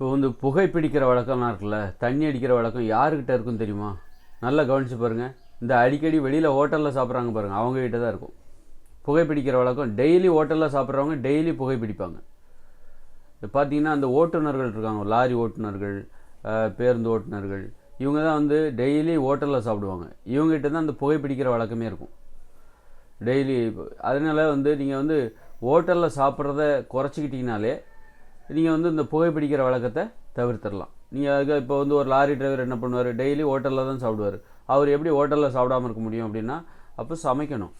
இப்போ வந்து புகை பிடிக்கிற வழக்கம்லாம் இருக்குல்ல தண்ணி அடிக்கிற வழக்கம் யாருக்கிட்ட இருக்குன்னு தெரியுமா? நல்லா கவனிச்சு பாருங்கள் இந்த அடிக்கடி வெளியில் ஹோட்டலில் சாப்பிட்றாங்க பாருங்கள் அவங்கக்கிட்ட தான் இருக்கும். புகை பிடிக்கிற வழக்கம் டெய்லி ஹோட்டலில் சாப்பிட்றவங்க டெய்லி புகை பிடிப்பாங்க. இப்போ பார்த்தீங்கன்னா அந்த ஓட்டுநர்கள் இருக்காங்க லாரி ஓட்டுநர்கள் பேருந்து ஓட்டுநர்கள் இவங்க தான் வந்து டெய்லி ஹோட்டலில் சாப்பிடுவாங்க. இவங்ககிட்ட தான் அந்த புகை பிடிக்கிற வழக்கமே இருக்கும். டெய்லி அதனால வந்து நீங்கள் வந்து ஹோட்டலில் சாப்பிட்றத குறைச்சிக்கிட்டிங்கனாலே நீங்கள் வந்து இந்த புகைப்பிடிக்கிற வழக்கத்தை தவிர்த்திடலாம். நீங்கள் அதுக்கு இப்போ வந்து ஒரு லாரி டிரைவர் என்ன பண்ணுவார்? டெய்லி ஹோட்டலில் தான் சாப்பிடுவார். அவர் எப்படி ஹோட்டலில் சாப்பிடாம இருக்க முடியும் அப்படின்னா அப்போ சமைக்கணும்.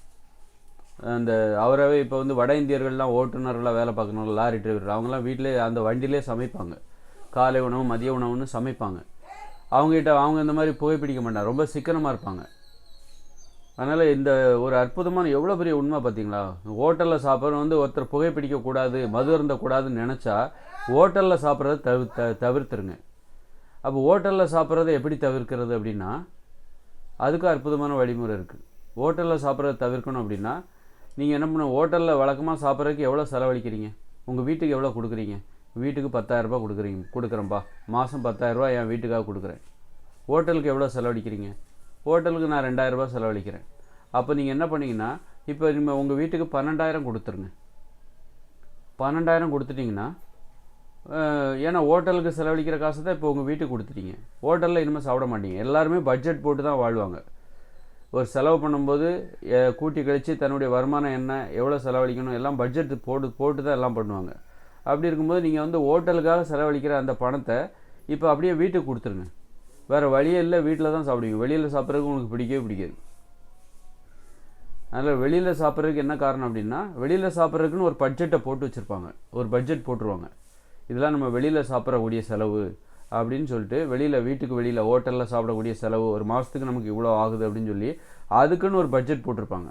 அந்த அவரவே இப்போ வந்து வட இந்தியர்கள்லாம் ஓட்டுநர்களாக வேலை பார்க்கணும் லாரி டிரைவர். அவங்கெல்லாம் வீட்டிலே அந்த வண்டியிலே சமைப்பாங்க. காலை உணவு மதிய உணவுன்னு சமைப்பாங்க. அவங்ககிட்ட அவங்க இந்த மாதிரி புகைப்பிடிக்க மாட்டாங்க. ரொம்ப சிக்கனமாக இருப்பாங்க. அதனால் இந்த ஒரு அற்புதமான எவ்வளோ பெரிய உண்மை பார்த்தீங்களா ஹோட்டலில் சாப்பிட்றது வந்து ஒருத்தர் புகைப்பிடிக்கக்கூடாது மது இருந்தக்கூடாதுன்னு நினச்சா ஹோட்டலில் சாப்பிட்றத தவி த தவிர்த்துருங்க. அப்போ ஹோட்டலில் சாப்பிட்றத எப்படி தவிர்க்கிறது அப்படின்னா அதுக்கு அற்புதமான வழிமுறை இருக்குது ஹோட்டலில் சாப்பிட்றத தவிர்க்கணும் அப்படின்னா நீங்கள் என்ன பண்ணணும்? ஹோட்டலில் வழக்கமாக சாப்பிட்றதுக்கு எவ்வளோ செலவழிக்கிறீங்க? உங்கள் வீட்டுக்கு எவ்வளோ கொடுக்குறீங்க? வீட்டுக்கு பத்தாயிரரூபா கொடுக்குறீங்க கொடுக்குறேன்ப்பா மாதம் பத்தாயிரரூபா என் வீட்டுக்காக கொடுக்குறேன். ஹோட்டலுக்கு எவ்வளோ செலவழிக்கிறீங்க? ஹோட்டலுக்கு நான் ரெண்டாயிரரூபா செலவழிக்கிறேன். அப்போ நீங்கள் என்ன பண்ணீங்கன்னா இப்போ நீங்கள் உங்கள் வீட்டுக்கு பன்னெண்டாயிரம் கொடுத்துருங்க. பன்னெண்டாயிரம் கொடுத்துட்டிங்கன்னா ஏன்னா ஹோட்டலுக்கு செலவழிக்கிற காசு தான் இப்போ உங்கள் வீட்டுக்கு கொடுத்துட்டீங்க. ஹோட்டலில் இனிமேல் சாப்பிட மாட்டீங்க. எல்லாருமே பட்ஜெட் போட்டு தான் வாழ்வாங்க. ஒரு செலவு பண்ணும்போது கூட்டி கழித்து தன்னுடைய வருமானம் என்ன எவ்வளோ செலவழிக்கணும் எல்லாம் பட்ஜெட் போட்டு போட்டு தான் எல்லாம் பண்ணுவாங்க. அப்படி இருக்கும்போது நீங்கள் வந்து ஹோட்டலுக்காக செலவழிக்கிற அந்த பணத்தை இப்போ அப்படியே வீட்டுக்கு கொடுத்துருங்க. வேறு வழியே இல்லை வீட்டில் தான் சாப்பிடுவீங்க. வெளியில் சாப்பிட்றதுக்கு உங்களுக்கு பிடிக்கவே பிடிக்காது. அதனால் வெளியில் சாப்பிட்றதுக்கு என்ன காரணம் அப்படின்னா வெளியில் சாப்பிட்றதுக்குன்னு ஒரு பட்ஜெட்டை போட்டு வச்சுருப்பாங்க. ஒரு பட்ஜெட் போட்டுருவாங்க. இதெல்லாம் நம்ம வெளியில் சாப்பிடக்கூடிய செலவு அப்படின்னு சொல்லிட்டு வெளியில் வீட்டுக்கு வெளியில் ஹோட்டலில் சாப்பிடக்கூடிய செலவு ஒரு மாதத்துக்கு நமக்கு இவ்வளோ ஆகுது அப்படின்னு சொல்லி அதுக்குன்னு ஒரு பட்ஜெட் போட்டிருப்பாங்க.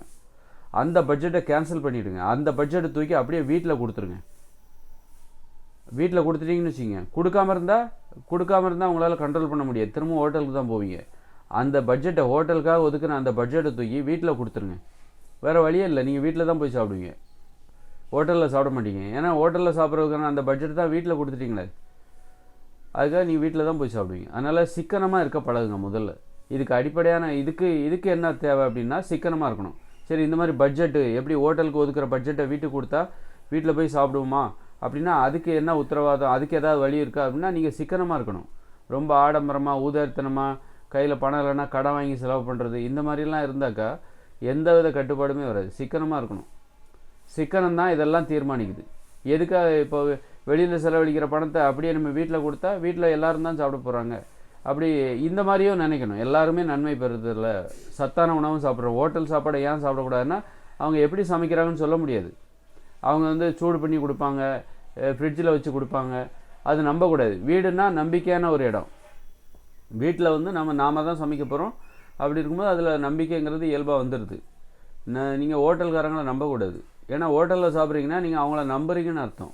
அந்த பட்ஜெட்டை கேன்சல் பண்ணிவிடுங்க அந்த பட்ஜெட்டை தூக்கி அப்படியே வீட்டில் கொடுத்துருங்க. வீட்டில் கொடுத்துட்டீங்கன்னு வச்சுங்க. கொடுக்காம இருந்தால் கொடுக்காம இருந்தால் உங்களால் கண்ட்ரோல் பண்ண முடியாது. திரும்ப ஹோட்டலுக்கு தான் போவீங்க. அந்த பட்ஜெட்டை ஹோட்டலுக்காக ஒதுக்குன அந்த பட்ஜெட்டை தூக்கி வீட்டில் கொடுத்துருங்க. வேறு வழியே இல்லை. நீங்கள் வீட்டில் தான் போய் சாப்பிடுவீங்க. ஹோட்டலில் சாப்பிட மாட்டீங்க. ஏன்னா ஹோட்டலில் சாப்பிட்றதுக்கான அந்த பட்ஜெட் தான் வீட்டில் கொடுத்துட்டிங்களே. அதுக்காக நீங்கள் வீட்டில் தான் போய் சாப்பிடுவீங்க. அதனால் சிக்கனமாக இருக்க பழகுங்க முதல்ல. இதுக்கு அடிப்படையான இதுக்கு இதுக்கு என்ன தேவை அப்படின்னா சிக்கனமாக இருக்கணும். சரி இந்த மாதிரி பட்ஜெட்டு எப்படி ஹோட்டலுக்கு ஒதுக்குற பட்ஜெட்டை வீட்டுக்கு கொடுத்தா வீட்டில் போய் சாப்பிடுவோமா? அப்படின்னா அதுக்கு என்ன உத்தரவாதம் அதுக்கு ஏதாவது வழி இருக்கா அப்படின்னா நீங்கள் சிக்கனமாக இருக்கணும். ரொம்ப ஆடம்பரமாக ஊதாரித்தனமாக கையில் பணம் இல்லைன்னா கடன் வாங்கி செலவு பண்ணுறது இந்த மாதிரிலாம் இருந்தாக்கா எந்த வித கட்டுப்பாடுமே வராது. சிக்கனமாக இருக்கணும். சிக்கனம் தான் இதெல்லாம் தீர்மானிக்குது. எதுக்காக இப்போ வெளியில் செலவழிக்கிற பணத்தை அப்படியே நம்ம வீட்டில் கொடுத்தா வீட்டில் எல்லோரும் தான் சாப்பிட போகிறாங்க அப்படி இந்த மாதிரியும் நினைக்கணும். எல்லாருமே நன்மை பெறுறதில்ல சத்தான உணவும் சாப்பிட்றோம் ஹோட்டல் சாப்பாடை ஏன் சாப்பிடக்கூடாதுன்னா அவங்க எப்படி சமைக்கிறாங்கன்னு சொல்ல முடியாது. அவங்க வந்து சூடு பண்ணி கொடுப்பாங்க ஃப்ரிட்ஜில் வச்சு கொடுப்பாங்க. அது நம்பக்கூடாது. வீடுனா நம்பிக்கையான ஒரு இடம். வீட்டில் வந்து நம்ம நாம தான் சமைக்க போகிறோம் அப்படி இருக்கும்போது அதில் நம்பிக்கைங்கிறது இயல்பாக வந்துடுது நீங்கள் ஹோட்டல்காரங்களை நம்பக்கூடாது. ஏன்னா ஹோட்டலில் சாப்பிட்றீங்கன்னா நீங்கள் அவங்கள நம்புறீங்கன்னு அர்த்தம்.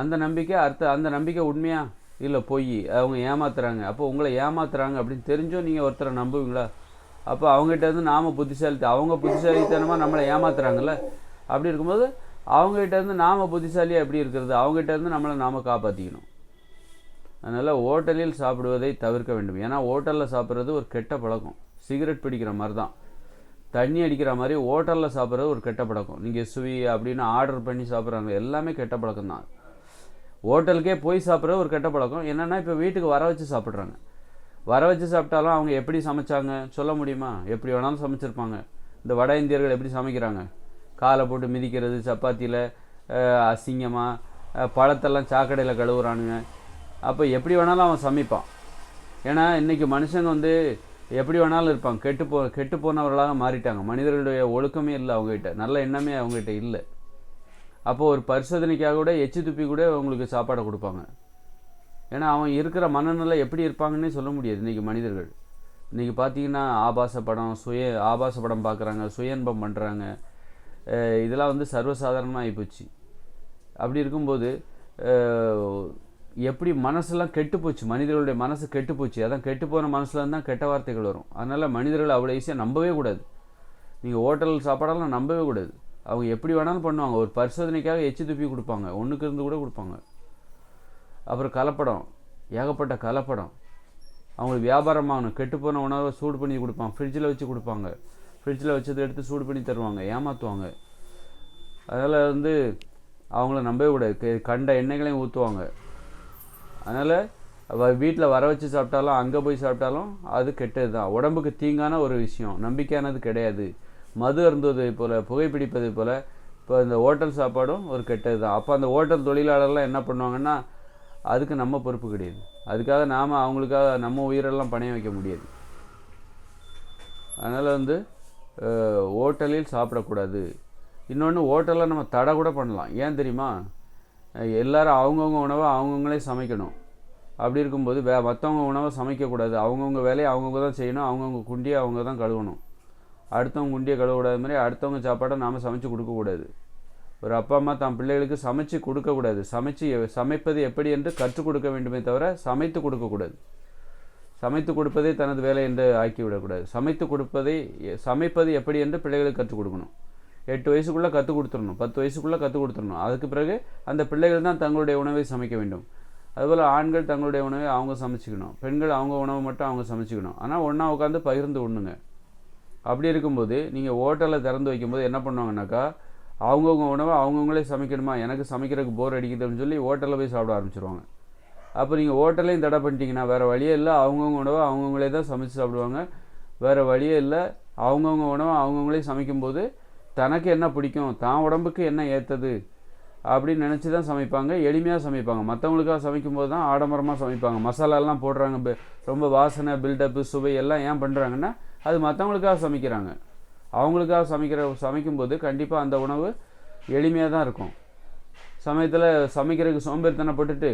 அந்த நம்பிக்கை அர்த்த அந்த நம்பிக்கை உண்மையா? இல்லை பொய். அவங்க ஏமாத்துறாங்க. அப்போ உங்களை ஏமாத்துறாங்க அப்படின்னு தெரிஞ்சும் நீங்கள் ஒருத்தரை நம்புவீங்களா? அப்போ அவங்ககிட்ட இருந்து நாம புத்திசாலித்த அவங்க புத்திசாலித்தனமாக நம்மளை ஏமாத்துறாங்கல்ல? அப்படி இருக்கும்போது அவங்ககிட்ட இருந்து நாம் புத்திசாலியாக எப்படி இருக்கிறது? அவங்ககிட்ட இருந்து நம்மளை நாம் காப்பாற்றிக்கணும் அதனால் ஹோட்டலில் சாப்பிடுவதை தவிர்க்க வேண்டும். ஏன்னா ஹோட்டலில் சாப்பிட்றது ஒரு கெட்ட பழக்கம். சிகரெட் பிடிக்கிற மாதிரி தான் தண்ணி அடிக்கிற மாதிரி ஹோட்டலில் சாப்பிட்றது ஒரு கெட்ட பழக்கம். நீங்கள் சுவி அப்படின்னு ஆர்டர் பண்ணி சாப்பிட்றாங்க. எல்லாமே கெட்ட பழக்கம் தான் ஹோட்டலுக்கே போய் சாப்பிட்றது ஒரு கெட்ட பழக்கம். என்னென்னா இப்போ வீட்டுக்கு வர வச்சு சாப்பிட்றாங்க. வர வச்சு சாப்பிட்டாலும் அவங்க எப்படி சமைச்சாங்க? சொல்ல முடியுமா? எப்படி வேணாலும் சமைச்சிருப்பாங்க. இந்த வட இந்தியர்கள் எப்படி சமைக்கிறாங்க? காலை போட்டு மிதிக்கிறது சப்பாத்தியில் அசிங்கமாக பழத்தெல்லாம் சாக்கடையில் கழுவுறானுங்க. அப்போ எப்படி வேணாலும் அவன் சமைப்பான். ஏன்னா இன்றைக்கி மனுஷங்க வந்து எப்படி வேணாலும் இருப்பாங்க. கெட்டு போ கெட்டு போனவர்களாக மாறிட்டாங்க. மனிதர்களுடைய ஒழுக்கமே இல்லை அவங்ககிட்ட. நல்ல எண்ணமே அவங்ககிட்ட இல்லை. அப்போது ஒரு பரிசோதனைக்காக கூட எச்சி துப்பி கூட அவங்களுக்கு சாப்பாடை கொடுப்பாங்க. ஏன்னா அவன் இருக்கிற மனநிலை எப்படி இருப்பாங்கன்னே சொல்ல முடியாது இன்றைக்கி மனிதர்கள். இன்றைக்கி பார்த்தீங்கன்னா ஆபாச படம் சுய ஆபாச படம் பார்க்குறாங்க சுயன்பம் பண்ணுறாங்க இதெல்லாம் வந்து சர்வசாதாரணமாக ஆகிப்போச்சு அப்படி இருக்கும்போது எப்படி மனசெல்லாம் கெட்டு போச்சு? மனிதர்களுடைய மனசு கெட்டு போச்சு. அதான் கெட்டு போன மனசுல தான் கெட்ட வார்த்தைகள் வரும். அதனால் மனிதர்களை அவ்வளோ ஈஸியாக நம்பவே கூடாது. நீங்கள் ஹோட்டல் சாப்பாடெல்லாம் நம்பவே கூடாது. அவங்க எப்படி வேணாலும் பண்ணுவாங்க. ஒரு பரிசோதனைக்காக எச்சி துப்பி கொடுப்பாங்க. ஒன்றுக்கு இருந்து கூட கொடுப்பாங்க. அப்புறம் கலப்படம். ஏகப்பட்ட கலப்படம். அவங்களுக்கு வியாபாரமாகணும் கெட்டுப்போன உணவை சூடு பண்ணி கொடுப்பாங்க ஃப்ரிட்ஜில் வச்சு கொடுப்பாங்க. ஃப்ரிட்ஜில் வச்சதை எடுத்து சூடு பண்ணி தருவாங்க ஏமாற்றுவாங்க அதனால் வந்து அவங்கள நம்பவே கூடாது. கண்ட எண்ணெய்களையும் ஊற்றுவாங்க அதனால் வீட்டில் வர வச்சு சாப்பிட்டாலும் அங்கே போய் சாப்பிட்டாலும் அது கெட்டது தான் உடம்புக்கு தீங்கான ஒரு விஷயம். நம்பிக்கையானது கிடையாது. மது அருந்துவதை போல் புகைப்பிடிப்பதை போல் இப்போ இந்த ஹோட்டல் சாப்பாடும் ஒரு கெட்டது தான் அப்போ அந்த ஹோட்டல் தொழிலாளர்லாம் என்ன பண்ணுவாங்கன்னா அதுக்கு நம்ம பொறுப்பு கிடையாது. அதுக்காக நாம் அவங்களுக்காக நம்ம உயிரெல்லாம் பணைய வைக்க முடியாது. அதனால் வந்து ஹோட்டலில் சாப்பிடக்கூடாது. இன்னொன்று ஹோட்டலில் நம்ம தடை கூட பண்ணலாம். ஏன் தெரியுமா? எல்லோரும் அவங்கவுங்க உணவை அவங்கவுங்களே சமைக்கணும். அப்படி இருக்கும்போது வே மற்றவங்க உணவை சமைக்கக்கூடாது. அவங்கவுங்க வேலையை அவங்கவுங்க தான் செய்யணும். அவங்கவுங்க குண்டியை அவங்க தான் கழுவணும். அடுத்தவங்க குண்டியை கழுவக்கூடாது மாதிரி அடுத்தவங்க சாப்பாடை நாம் சமைச்சு கொடுக்கக்கூடாது. ஒரு அப்பா அம்மா தம் பிள்ளைகளுக்கு சமைச்சு கொடுக்கக்கூடாது. சமைச்சு சமைப்பது எப்படி என்று கற்றுக் கொடுக்க வேண்டுமே தவிர சமைத்து கொடுக்கக்கூடாது. சமைத்து கொடுப்பதே தனது வேலை என்று ஆக்கிவிடக்கூடாது. சமைத்து கொடுப்பதை சமைப்பது எப்படி என்று பிள்ளைகளுக்கு கற்றுக் கொடுக்கணும். எட்டு வயசுக்குள்ளே கற்றுக் கொடுத்துடணும் பத்து வயசுக்குள்ளே கற்றுக் கொடுத்துடணும். அதுக்கு பிறகு அந்த பிள்ளைகள் தான் தங்களுடைய உணவை சமைக்க வேண்டும். அதுபோல் ஆண்கள் தங்களுடைய உணவை அவங்க சமைச்சிக்கணும். பெண்கள் அவங்க உணவை மட்டும் அவங்க சமைச்சிக்கணும். ஆனால் ஒன்றா உட்காந்து பகிர்ந்து உண்ணுங்க. அப்படி இருக்கும்போது நீங்கள் ஹோட்டலில் திறந்து வைக்கும்போது என்ன பண்ணுவாங்கனாக்கா அவங்கவுங்க உணவை அவங்கவுங்களே சமைக்கணுமா? எனக்கு சமைக்கிறதுக்கு போர் அடிக்குதுன்னு சொல்லி ஹோட்டலில் போய் சாப்பிட ஆரம்பிச்சிருவாங்க. அப்போ நீங்கள் ஹோட்டலையும் தடை பண்ணிட்டீங்கன்னா வேறு வழியே இல்லை. அவங்கவுங்க உணவை அவங்கவுங்களே தான் சமைச்சு சாப்பிடுவாங்க. வேறு வழியே இல்லை. அவங்கவுங்க உணவை அவங்கவுங்களே சமைக்கும்போது தனக்கு என்ன பிடிக்கும்? தான் உடம்புக்கு என்ன ஏற்றது அப்படின்னு நினச்சி தான் சமைப்பாங்க. எளிமையாக சமைப்பாங்க. மற்றவங்களுக்காக சமைக்கும்போது தான் ஆடம்பரமாக சமைப்பாங்க. மசாலாலாம் போடுறாங்க. ரொம்ப வாசனை பில்டப்பு சுவை எல்லாம் ஏன் பண்ணுறாங்கன்னா அது மற்றவங்களுக்காக சமைக்கிறாங்க. அவங்களுக்காக சமைக்கிற சமைக்கும்போது கண்டிப்பாக அந்த உணவு எளிமையாக தான் இருக்கும். சமயத்தில் சமைக்கிறதுக்கு சோம்பேறித்தனப்பட்டுட்டு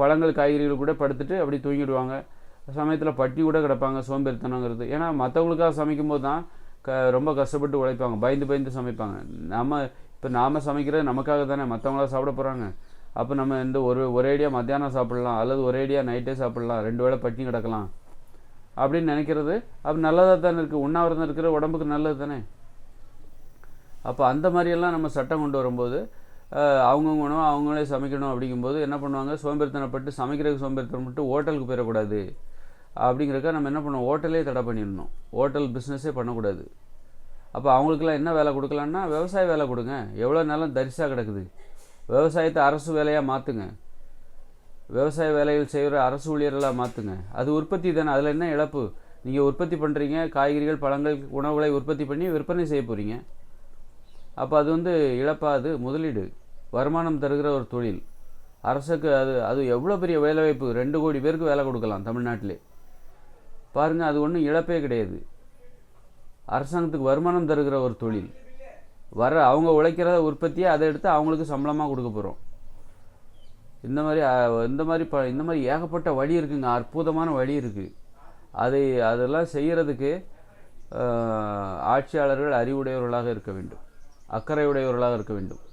பழங்கள் காய்கறிகள் கூட படுத்துட்டு அப்படி தூங்கிடுவாங்க. சமயத்தில் பட்டி கூட கிடப்பாங்க சோம்பேறித்தனங்கிறது. ஏன்னா மற்றவங்களுக்காக சமைக்கும்போது தான் க ரொம்ப கஷ்டப்பட்டு உழைப்பாங்க. பயந்து பயந்து சமைப்பாங்க. நம்ம இப்போ நாம் சமைக்கிறது நமக்காக தானே. மற்றவங்களா சாப்பிட போகிறாங்க அப்போ நம்ம இந்த ஒரு ஒரேடியாக மத்தியானம் சாப்பிடலாம் அல்லது ஒரேடியாக நைட்டே சாப்பிடலாம் ரெண்டு வேளை பட்டினி கிடக்கலாம். அப்படின்னு நினைக்கிறது அப்போ நல்லதாக தானே இருக்குது உண்ணாவிரதம் இருக்கிற உடம்புக்கு நல்லது தானே. அப்போ அந்த மாதிரியெல்லாம் நம்ம சட்டம் கொண்டு வரும்போது அவங்கவுங்க உணவு அவங்களே சமைக்கணும் அப்படிங்கும்போது என்ன பண்ணுவாங்க? சோம்பேறித்தனப்பட்டு சமைக்கிறதுக்கு சோம்பேறித்தனப்பட்டு ஹோட்டலுக்கு போயிடக்கூடாது. அப்படிங்கிறக்க நம்ம என்ன பண்ணுவோம்? ஹோட்டலே தடை பண்ணிடணும். ஹோட்டல் பிஸ்னஸே பண்ணக்கூடாது. அப்போ அவங்களுக்கெல்லாம் என்ன வேலை கொடுக்கலான்னா விவசாய வேலை கொடுங்க. எவ்வளோ நேரம் தரிசாக கிடக்குது. விவசாயத்தை அரசு வேலையாக மாற்றுங்க விவசாய வேலைகள் செய்கிற அரசு ஊழியர்களாக மாற்றுங்க அது உற்பத்தி தானே. அதில் என்ன இழப்பு? நீங்கள் உற்பத்தி பண்ணுறீங்க காய்கறிகள் பழங்கள் உணவுகளை உற்பத்தி பண்ணி விற்பனை செய்ய போகிறீங்க அப்போ அது வந்து இழப்பா அது முதலீடு. வருமானம் தருகிற ஒரு தொழில். அரசுக்கு அது அது எவ்வளோ பெரிய வேலைவாய்ப்பு? ரெண்டு கோடி பேருக்கு வேலை கொடுக்கலாம் தமிழ்நாட்டிலே. பாருங்கள் அது ஒன்றும் இழப்பே கிடையாது. அரசாங்கத்துக்கு வருமானம் தருகிற ஒரு தொழில். வர அவங்க உழைக்கிற உற்பத்தியை அதை எடுத்து அவங்களுக்கு சம்பளமாக கொடுக்க போகிறோம் இந்த மாதிரி இந்த மாதிரி ப இந்த மாதிரி ஏகப்பட்ட வழி இருக்குங்க. அற்புதமான வழி இருக்குது அதை அதெல்லாம் செய்கிறதுக்கு ஆட்சியாளர்கள் அறிவுடையவர்களாக இருக்க வேண்டும். அக்கறையுடையவர்களாக இருக்க வேண்டும்.